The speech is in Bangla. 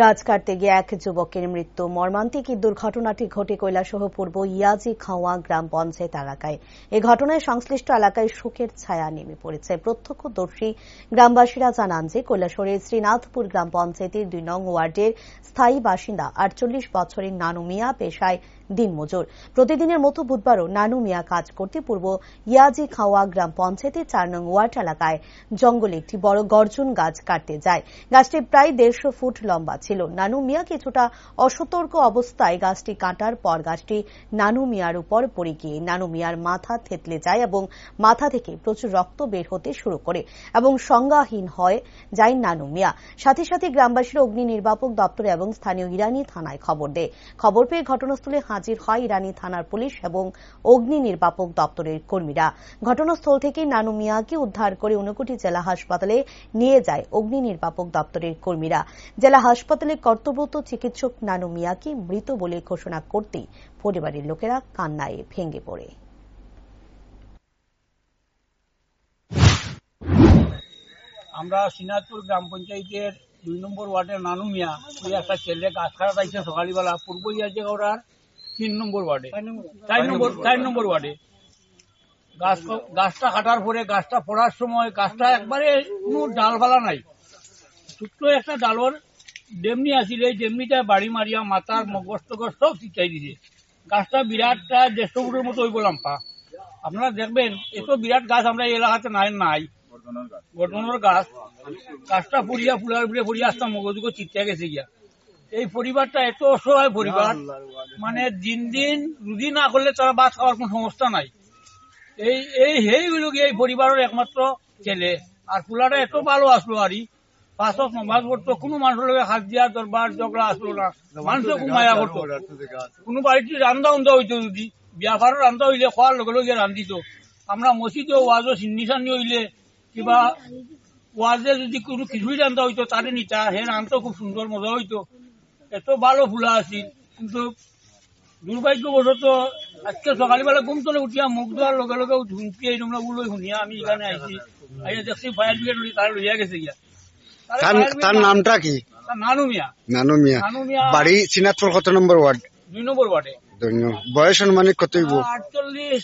গাছ কাটতে গিয়ে এক যুবকের মৃত্যু। মর্মান্তিক দুর্ঘটনাটি ঘটে কৈলাসহ পূর্ব ইয়াজি খাওয়া গ্রাম পঞ্চায়েত এলাকায়। এ ঘটনায় সংশ্লিষ্ট এলাকায় শোকের ছায়া নেমে পড়েছে। প্রত্যক্ষদর্শী গ্রামবাসীরা জানান যে কৈলাসরের শ্রীনাথপুর গ্রাম পঞ্চায়েতের দুই নং ওয়ার্ডের স্থায়ী বাসিন্দা আটচল্লিশ বছরের নানু মিয়া পেশায় দিনমজুর। প্রতিদিনের মতো বুধবারও নানু মিয়া কাজ করতে পূর্ব ইয়াজি খাওয়া গ্রাম পঞ্চায়েতের চার নং ওয়ার্ড এলাকায় জঙ্গলে একটি বড় গর্জন গাছ কাটতে যায়। গাছটি প্রায় দেড়শো ফুট লম্বা ছিল। নানু মিয়া কিছুটা অসতর্ক অবস্থায় গাছটি কাটার পর গাছটি নানু মিয়ার উপর পড়ে গিয়ে নানু মিয়ার মাথা থেতলে যায় এবং মাথা থেকে প্রচুর রক্ত বের হতে শুরু করে এবং সংজ্ঞাহীন হয় যায় নানু মিয়া। সাথে সাথে গ্রামবাসীরা অগ্নি নির্বাপক দপ্তর এবং স্থানীয় ইরানি থানায় খবর দেয়। খবর পেয়ে ঘটনাস্থলে হাজির হয় ইরানি থানার পুলিশ এবং অগ্নি নির্বাপক দপ্তরের কর্মীরা। ঘটনাস্থল থেকে নানু মিয়াকে উদ্ধার করে ঊনকোটি জেলা হাসপাতালে নিয়ে যায় অগ্নি নির্বাপক দপ্তরের কর্মীরা। জেলা হাসপাতালে কর্তব্যরত চিকিৎসক নানু মিয়াকে মৃত বলে ঘোষণা করতেই পরিবারের লোকেরা কান্নায় ভেঙে পড়ে। আমরা সিনাজপুর গ্রাম পঞ্চায়েতের দুই নম্বর ওয়ার্ডের নানু মিয়া, ওই একটা ছেলে গাছ কাটা আইছে সকালবেলা। পূর্ব ইয়াজে গৌড়ার তিন নম্বর ওয়ার্ডে। চার নম্বর চার নম্বর ওয়ার্ডে। গাছ গাছটা কাটার পরে গাছটা পড়ার সময় গাছটা একবারে কোনো ডালপালা নাই। ছোট্ট একটা ডালর ডেমনি আছিল এই ডেমনিটা বাড়ি মারিয়া মাথার মগজ টগজ সব চিটাই দিছে। গাছটা বিরাটটা দেড়শো ফুটের মতো হইব লাম্পা আপনারা দেখবেন এত বিরাট গাছ আমরা এই এলাকাতে নাই নাই। গঠনের গাছ। গাছটা ফুরিয়া ফুলার ফুলে ফুরিয়া আসতাম মগজুকে চিত্তে গেছে গিয়া। এই পরিবারটা এত অসহায় পরিবার মানে দিন দিন রুজি না করলে তারা ভাত খাওয়ার কোন সমস্যা নাই। এই এই হেই হইল গিয়ে এই পরিবারের একমাত্র ছেলে। আর ফুলাটা এত ভালো আসলো আরই। পাঁচক নমাজ পড়তো কোনো মানুষের লগে হাত দিয়া দরবার ঝগড়া আসলো না। মানুষে খুব মায়া করতো কোনো বাড়িতে রান্দা উন্দা হইতো যদি। বিয়াফারও রান্দা হইলে খোয়ার লগে লগে রান্ধিত। আমরা মসজিদে ওয়াজও সিন্নি সান্নি হইলে কিবা ওয়াজে যদি কোনো কিছুই রান্দা হইতো তারে নিতা। হে রান্ধতো খুব সুন্দর মজা হইতো। এত ভালো ফুলা আছিল কিন্তু দুর্ভাগ্যবশত আজকে সকালবেলা ঘুম তোলে উঠিয়া মুখ ধোয়ার লগে লগে ঝুঁকি এই তোমরা উলো শুনিয়া আমি এখানে আইছি। আইয়া দেখছি ফায়ার ব্রিগেড তারা লইয়া গেছে গিয়া। তারে নামটা কি? নানু মিয়া। নানু মিয়া। বাড়ি সিনাতপুর কত নম্বর ওয়ার্ড? দুই নম্বর ওয়ার্ডে। বয়স অনুমানিক কত আটচল্লিশ